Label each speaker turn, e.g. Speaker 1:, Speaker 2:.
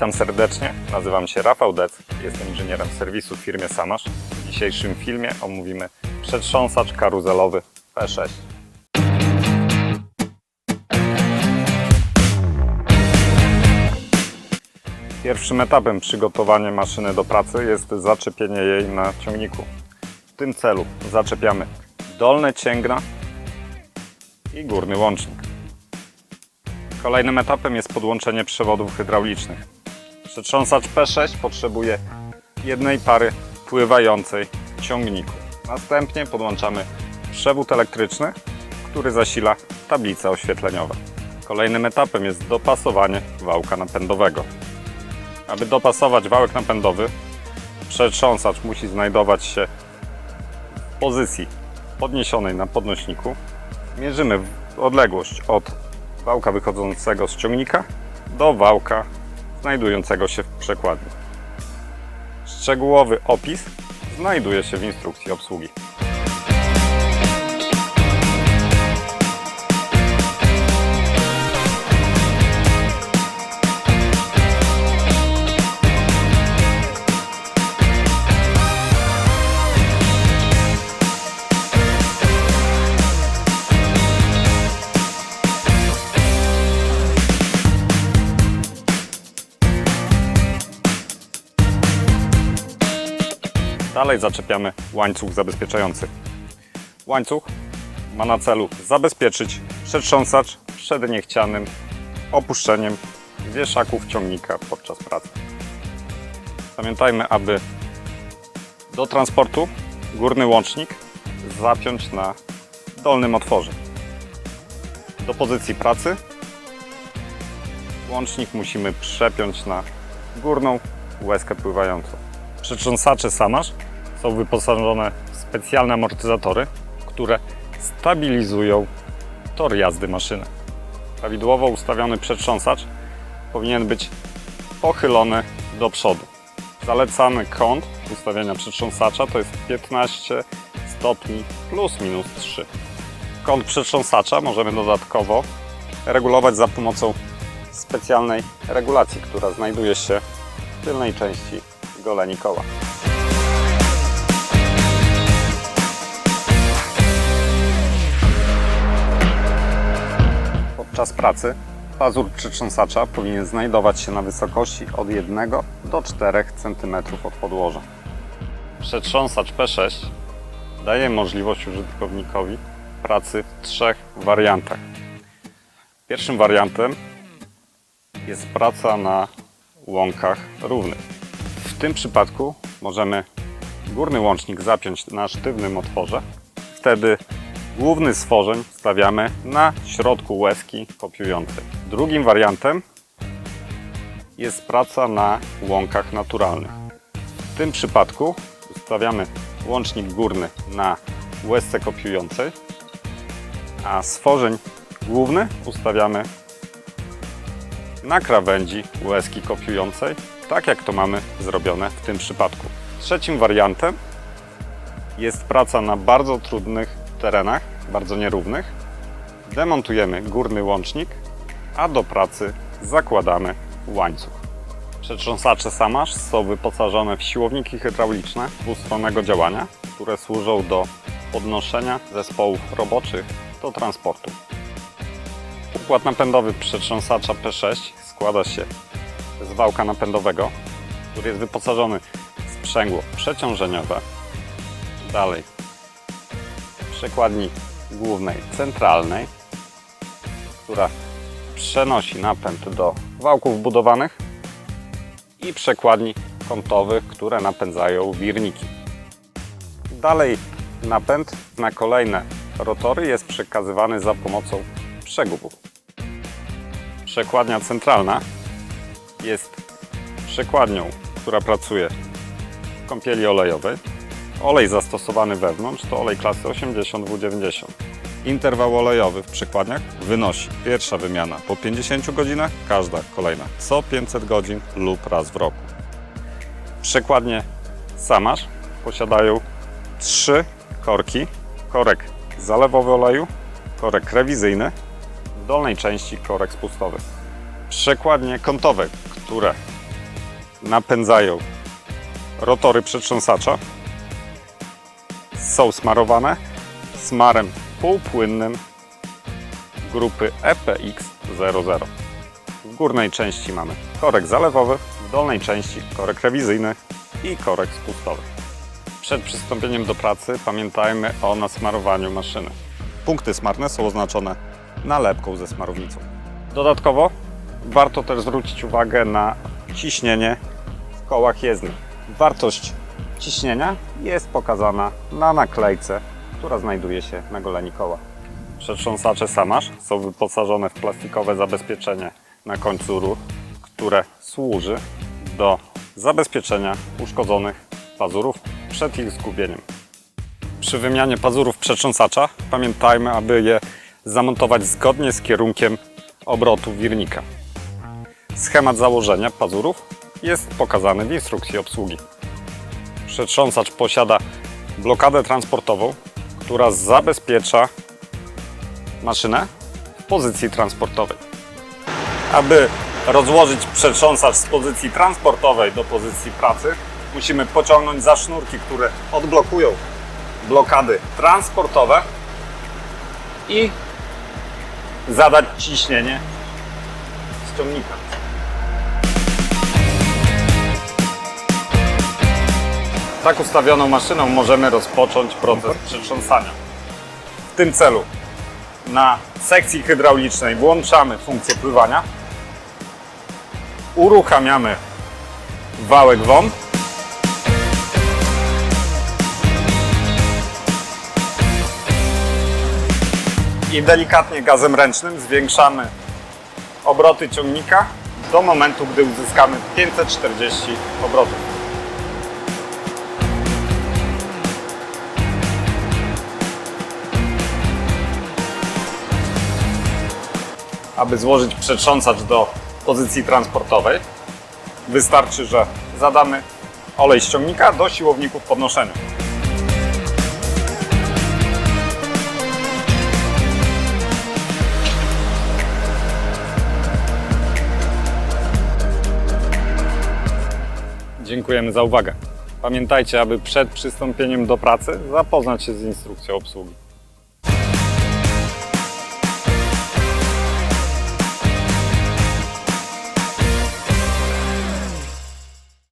Speaker 1: Witam serdecznie, nazywam się Rafał Dec, jestem inżynierem serwisu w firmie Samasz. W dzisiejszym filmie omówimy przetrząsacz karuzelowy P6. Pierwszym etapem przygotowania maszyny do pracy jest zaczepienie jej na ciągniku. W tym celu zaczepiamy dolne cięgna i górny łącznik. Kolejnym etapem jest podłączenie przewodów hydraulicznych. Przetrząsacz P6 potrzebuje jednej pary pływającej ciągniku. Następnie podłączamy przewód elektryczny, który zasila tablice oświetleniowe. Kolejnym etapem jest dopasowanie wałka napędowego. Aby dopasować wałek napędowy, przetrząsacz musi znajdować się w pozycji podniesionej na podnośniku. Mierzymy odległość od wałka wychodzącego z ciągnika do wałka znajdującego się w przekładni. Szczegółowy opis znajduje się w instrukcji obsługi. Dalej zaczepiamy łańcuch zabezpieczający. Łańcuch ma na celu zabezpieczyć przetrząsacz przed niechcianym opuszczeniem wieszaków ciągnika podczas pracy. Pamiętajmy, aby do transportu górny łącznik zapiąć na dolnym otworze. Do pozycji pracy łącznik musimy przepiąć na górną łezkę pływającą. Przetrząsacze Samasz są wyposażone w specjalne amortyzatory, które stabilizują tor jazdy maszyny. Prawidłowo ustawiony przetrząsacz powinien być pochylony do przodu. Zalecany kąt ustawienia przetrząsacza to jest 15 stopni plus minus 3. Kąt przetrząsacza możemy dodatkowo regulować za pomocą specjalnej regulacji, która znajduje się w tylnej części goleni koła. Podczas pracy pazur przetrząsacza powinien znajdować się na wysokości od 1 do 4 cm od podłoża. Przetrząsacz P6 daje możliwość użytkownikowi pracy w trzech wariantach. Pierwszym wariantem jest praca na łąkach równych. W tym przypadku możemy górny łącznik zapiąć na sztywnym otworze. Wtedy główny stworzeń stawiamy na środku łezki kopiującej. Drugim wariantem jest praca na łąkach naturalnych. W tym przypadku ustawiamy łącznik górny na łezce kopiującej, a stworzeń główny ustawiamy na krawędzi łezki kopiującej, tak jak to mamy zrobione w tym przypadku. Trzecim wariantem jest praca na bardzo trudnych terenach, bardzo nierównych. Demontujemy górny łącznik, a do pracy zakładamy łańcuch. Przetrząsacze Samasz są wyposażone w siłowniki hydrauliczne dwustronnego działania, które służą do podnoszenia zespołów roboczych do transportu. Układ napędowy przetrząsacza P6 składa się z wałka napędowego, który jest wyposażony w sprzęgło przeciążeniowe. Dalej przekładni głównej centralnej, która przenosi napęd do wałków budowanych i przekładni kątowych, które napędzają wirniki. Dalej napęd na kolejne rotory jest przekazywany za pomocą przegubów. Przekładnia centralna jest przekładnią, która pracuje w kąpieli olejowej. Olej zastosowany wewnątrz to olej klasy 80W90. Interwał olejowy w przekładniach wynosi pierwsza wymiana po 50 godzinach, każda kolejna co 500 godzin lub raz w roku. Przekładnie Samasz posiadają trzy korki. Korek zalewowy oleju, korek rewizyjny, w dolnej części korek spustowy. Przekładnie kątowe, które napędzają rotory przetrząsacza. Są smarowane smarem półpłynnym grupy E EPX00. W górnej części mamy korek zalewowy, w dolnej części korek rewizyjny i korek spustowy. Przed przystąpieniem do pracy pamiętajmy o nasmarowaniu maszyny. Punkty smarne są oznaczone nalepką ze smarownicą. Dodatkowo warto też zwrócić uwagę na ciśnienie w kołach jezdnych. Wartość ciśnienia jest pokazana na naklejce, która znajduje się na goleni koła. Przetrząsacze Samasz są wyposażone w plastikowe zabezpieczenie na końcu rur, które służy do zabezpieczenia uszkodzonych pazurów przed ich zgubieniem. Przy wymianie pazurów przetrząsacza pamiętajmy, aby je zamontować zgodnie z kierunkiem obrotu wirnika. Schemat założenia pazurów jest pokazany w instrukcji obsługi. Przetrząsacz posiada blokadę transportową, która zabezpiecza maszynę w pozycji transportowej. Aby rozłożyć przetrząsacz z pozycji transportowej do pozycji pracy, musimy pociągnąć za sznurki, które odblokują blokady transportowe i zadać ciśnienie z ciągnika. Tak ustawioną maszyną możemy rozpocząć proces przetrząsania. W tym celu na sekcji hydraulicznej włączamy funkcję pływania, uruchamiamy wałek WON, i delikatnie gazem ręcznym zwiększamy obroty ciągnika do momentu, gdy uzyskamy 540 obrotów. Aby złożyć przetrząsacz do pozycji transportowej, wystarczy, że zadamy olej z ciągnika do siłowników podnoszenia. Dziękujemy za uwagę. Pamiętajcie, aby przed przystąpieniem do pracy zapoznać się z instrukcją obsługi.